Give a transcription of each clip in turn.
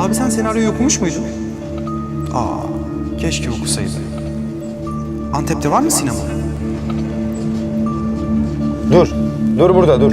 Abi sen senaryoyu okumuş muydun? Aa, keşke okusaydın. Antep'te var mı sinema? Dur. Dur burada dur.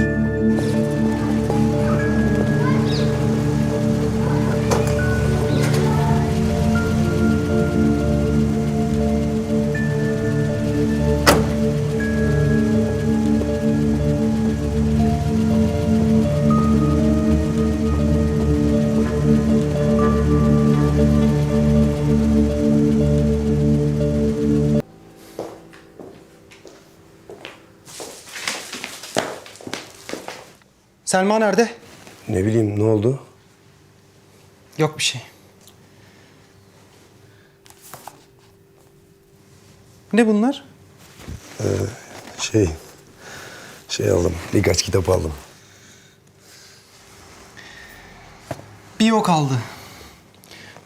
Selma nerede? Ne bileyim ne oldu? Yok bir şey. Ne bunlar? Şey, şey aldım. Birkaç kitap aldım. Bir yok aldı.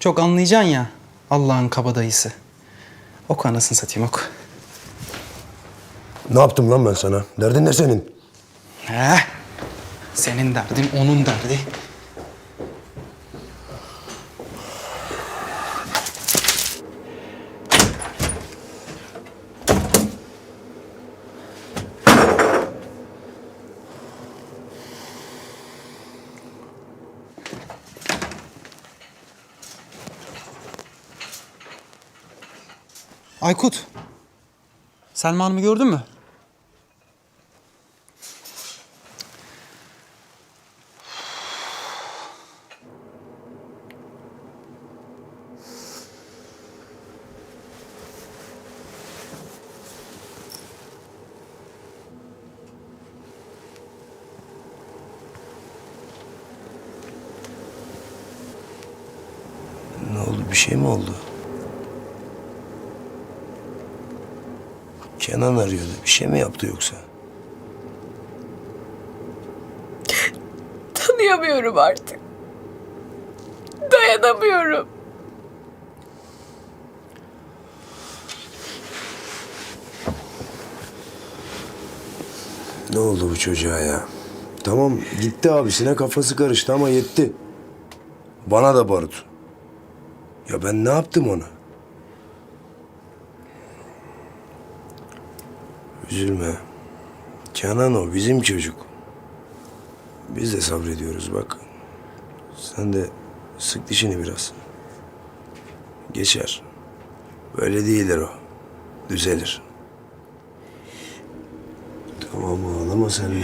Çok anlayacaksın ya. Allah'ın kabadayısı. Oku anasını satayım oku. Ne yaptım lan ben sana? Derdin ne senin? He? Senin derdin onun derdi. Aykut. Selma Hanım'ı gördün mü? Ne oldu? Bir şey mi oldu? Kenan arıyordu. Bir şey mi yaptı yoksa? Tanıyamıyorum artık. Dayanamıyorum. Ne oldu bu çocuğa ya? Tamam gitti abisine kafası karıştı ama yetti. Bana da barut. Ya ben ne yaptım ona? Üzülme. Kenan o bizim çocuk. Biz de sabrediyoruz bak. Sen de sık dişini biraz. Geçer. Böyle değildir o. Düzelir. Tamam ağlama sen de.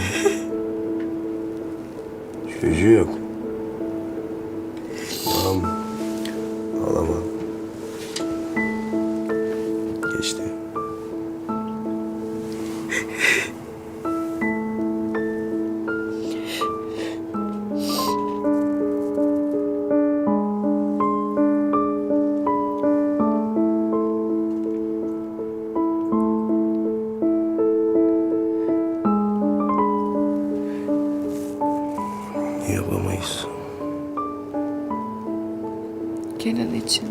Çocuğu yok. Ağlama. Geçti. Yapamayız. Kenan için.